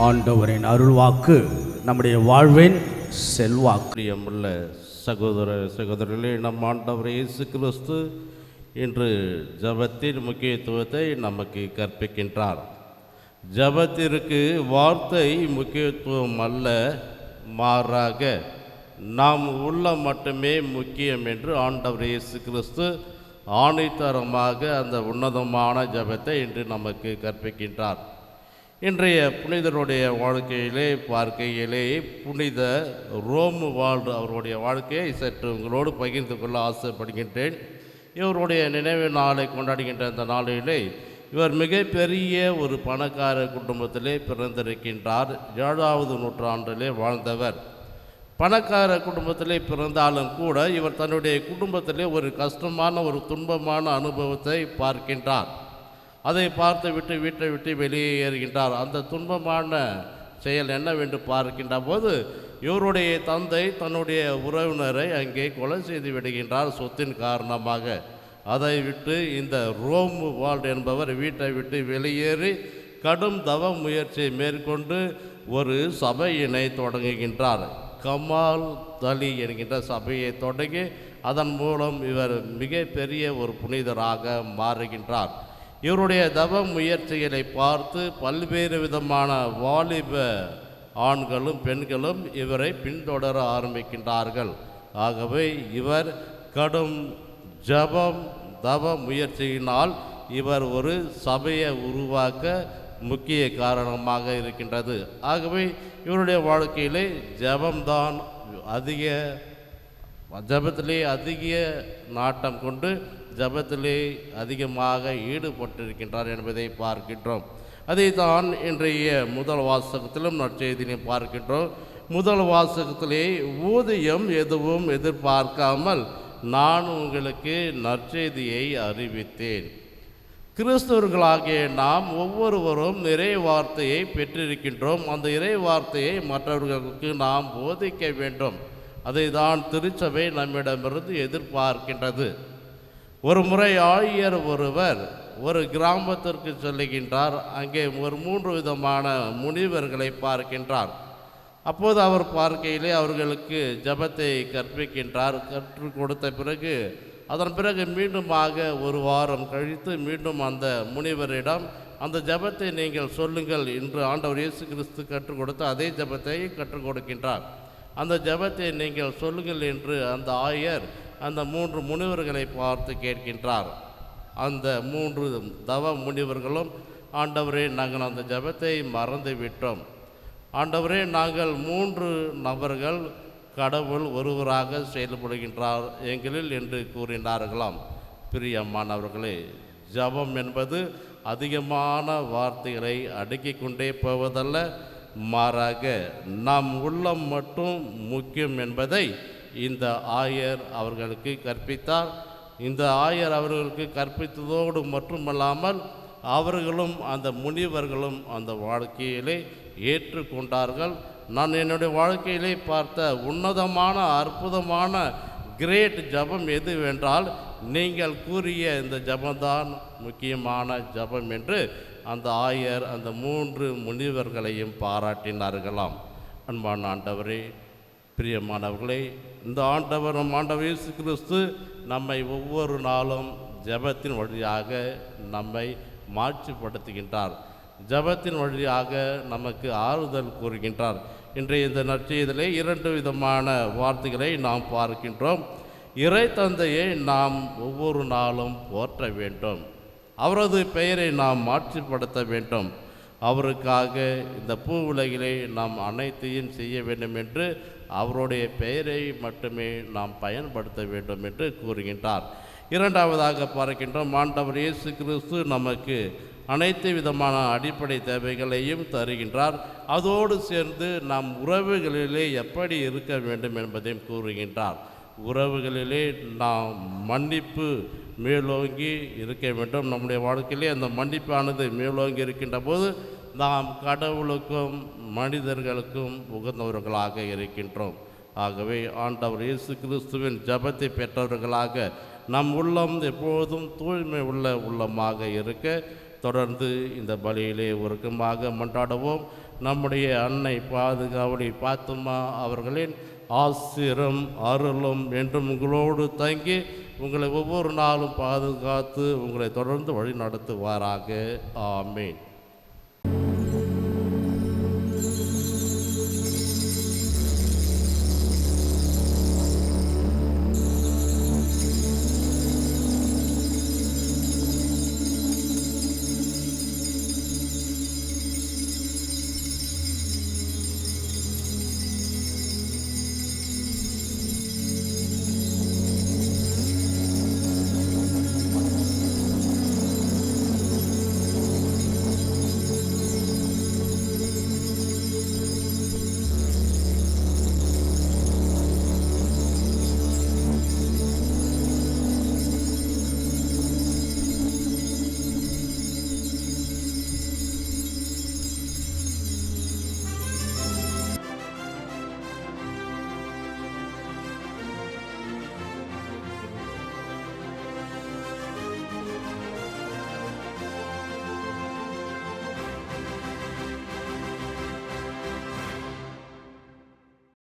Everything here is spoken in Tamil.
ஆண்டவரின் அருள்வாக்கு நம்முடைய வாழ்வின் செல்வாக்கியமுள்ள சகோதர சகோதரர்களே நம் ஆண்டவர் இயேசு கிறிஸ்து இன்று ஜபத்தின் முக்கியத்துவத்தை நமக்கு கற்பிக்கின்றார். ஜபத்திற்கு வார்த்தை முக்கியத்துவம் அல்ல மாறாக நாம் உள்ள மட்டுமே முக்கியம் என்று ஆண்டவர் இயேசு கிறிஸ்து ஆணைத்தரமாக அந்த உன்னதமான ஜபத்தை இன்று நமக்கு கற்பிக்கின்றார். இன்றைய புனிதருடைய வாழ்க்கையிலே பார்க்கையிலே புனித ரோமு வாழ் அவருடைய வாழ்க்கையை சற்று உங்களோடு பகிர்ந்து கொள்ள ஆசைப்படுகின்றேன். இவருடைய நினைவு நாளை கொண்டாடுகின்ற அந்த நாளிலே இவர் மிகப்பெரிய ஒரு பணக்கார குடும்பத்திலே பிறந்திருக்கின்றார். ஏழாவது நூற்றாண்டிலே வாழ்ந்தவர். பணக்கார குடும்பத்திலே பிறந்தாலும் கூட இவர் தன்னுடைய குடும்பத்திலே ஒரு கஷ்டமான ஒரு துன்பமான அனுபவத்தை பார்க்கின்றார். அதை பார்த்து விட்டு வீட்டை விட்டு வெளியேறுகின்றார். அந்த துன்பமான செயல் என்னவென்று பார்க்கின்ற போது இவருடைய தந்தை தன்னுடைய உறவினரை அங்கே கொலை செய்து விடுகின்றார் சொத்தின் காரணமாக. அதை விட்டு இந்த ரோம் வால்ட் என்பவர் வீட்டை விட்டு வெளியேறி கடும் தவ முயற்சியை மேற்கொண்டு ஒரு சபையினை தொடங்குகின்றார். கமால் தலி என்கின்ற சபையை தொடங்கி அதன் மூலம் இவர் மிகப்பெரிய ஒரு புனிதராக மாறுகின்றார். இவருடைய தவ முயற்சிகளை பார்த்து பல்வேறு விதமான வாலிப ஆண்களும் பெண்களும் இவரை பின்தொடர ஆரம்பிக்கின்றார்கள். ஆகவே இவர் கடும் ஜபம் தவ முயற்சியினால் இவர் ஒரு சபையை உருவாக்க முக்கிய காரணமாக இருக்கின்றது. ஆகவே இவருடைய வாழ்க்கையிலே ஜபம்தான் அதிக ஜபத்திலே அதிக நாட்டம் கொண்டு ஜபத்திலே அதிகமாக ஈடுபட்டிருக்கின்றார் என்பதை பார்க்கின்றோம். அதை தான் இன்றைய முதல் வாசகத்திலும் நற்செய்தியை பார்க்கின்றோம். முதல் வாசகத்திலே ஊதியம் எதுவும் எதிர்பார்க்காமல் நான் உங்களுக்கு நற்செய்தியை அறிவித்தேன். கிறிஸ்தவர்களாகிய நாம் ஒவ்வொருவரும் இறை வார்த்தையை பெற்றிருக்கின்றோம். அந்த இறை வார்த்தையை மற்றவர்களுக்கு நாம் போதிக்க வேண்டும். அதை தான் திருச்சபை நம்மிடமிருந்து எதிர்பார்க்கின்றது. ஒரு முறை ஆழியர் ஒருவர் ஒரு கிராமத்திற்கு சொல்லுகின்றார் அங்கே ஒரு மூன்று விதமான முனிவர்களை பார்க்கின்றார். அப்போது அவர் பார்க்கையிலே அவர்களுக்கு ஜபத்தை கற்பிக்கின்றார். கற்றுக் கொடுத்த பிறகு அதன் பிறகு மீண்டுமாக ஒரு வாரம் கழித்து மீண்டும் அந்த முனிவரிடம் அந்த ஜபத்தை நீங்கள் சொல்லுங்கள் என்று ஆண்டவர் இயேசு கிறிஸ்து கற்றுக் கொடுத்து அதே ஜபத்தை கற்றுக் கொடுக்கின்றார். அந்த ஜபத்தை நீங்கள் சொல்லுங்கள் என்று அந்த ஆயர் அந்த மூன்று முனிவர்களை பார்த்து கேட்கின்றார். அந்த மூன்று தவ முனிவர்களும் ஆண்டவரே நாங்கள் அந்த ஜபத்தை மறந்து விட்டோம் ஆண்டவரே நாங்கள் மூன்று நபர்கள் கடவுள் ஒருவராக செயல்படுகின்றார் எங்களில் என்று கூறினார்களாம். பிரியம்மானவர்களே ஜபம் என்பது அதிகமான வார்த்தைகளை அடுக்கிக் கொண்டே போவதல்ல மாறாக நம் உள்ளம் மட்டும் முக்கியம் என்பதை இந்த ஆயர் அவர்களுக்கு கற்பித்தார். இந்த ஆயர் அவர்களுக்கு கற்பித்ததோடு மட்டுமல்லாமல் அவர்களும் அந்த முனிவர்களும் அந்த வாழ்க்கையிலே ஏற்றுக்கொண்டார்கள். நான் என்னுடைய வாழ்க்கையிலே பார்த்த உன்னதமான அற்புதமான கிரேட் ஜபம் எதுவென்றால் நீங்கள் கூறிய இந்த ஜபம்தான் முக்கியமான ஜபம் என்று அந்த ஆயர் அந்த மூன்று முனிவர்களையும் பாராட்டினார்களாம். அன்பான ஆண்டவரே பிரியமானவர்களே இந்த ஆண்டவர் நம் ஆண்டவர் இயேசு கிறிஸ்து நம்மை ஒவ்வொரு நாளும் ஜெபத்தின் வழியாக நம்மை மாட்சிப்படுத்துகின்றார். ஜெபத்தின் வழியாக நமக்கு ஆறுதல் கூறுகின்றார். இன்றைய இந்த நற்செய்தலே இரண்டு விதமான வார்த்தைகளை நாம் பார்க்கின்றோம். இறை தந்தையை நாம் ஒவ்வொரு நாளும் போற்ற வேண்டும். அவரது பெயரை நாம் மாற்றிப்படுத்த வேண்டும். அவருக்காக இந்த பூ உலகிலே நாம் அனைத்தையும் செய்ய வேண்டும் என்று அவருடைய பெயரை மட்டுமே நாம் பயன்படுத்த வேண்டும் என்று கூறுகின்றார். இரண்டாவதாக பார்க்கின்றோம் ஆண்டவர் இயேசு கிறிஸ்து நமக்கு அனைத்து விதமான அடிப்படை தேவைகளையும் தருகின்றார். அதோடு சேர்ந்து நம் உறவுகளிலே எப்படி இருக்க வேண்டும் என்பதையும் கூறுகின்றார். உறவுகளிலே நாம் மன்னிப்பு மேலோங்கி இருக்க வேண்டும். நம்முடைய வாழ்க்கையிலே அந்த மன்னிப்பானது மேலோங்கி இருக்கின்ற போது நாம் கடவுளுக்கும் மனிதர்களுக்கும் உகந்தவர்களாக இருக்கின்றோம். ஆகவே ஆண்டவர் இயேசு கிறிஸ்துவின் ஜபத்தை பெற்றவர்களாக நம் உள்ளம் எப்போதும் தூய்மை உள்ள உள்ளமாக இருக்க தொடர்ந்து இந்த பலியிலே உருக்கமாக மன்றாடுவோம். நம்முடைய அன்னை பாதுகாவலி பாத்துமா அவர்களின் ஆசிரம் அருளும் என்றும் உங்களோடு தங்கி உங்களை ஒவ்வொரு நாளும் பாதுகாத்து உங்களை தொடர்ந்து வழி நடத்துவாராக ஆமேன்.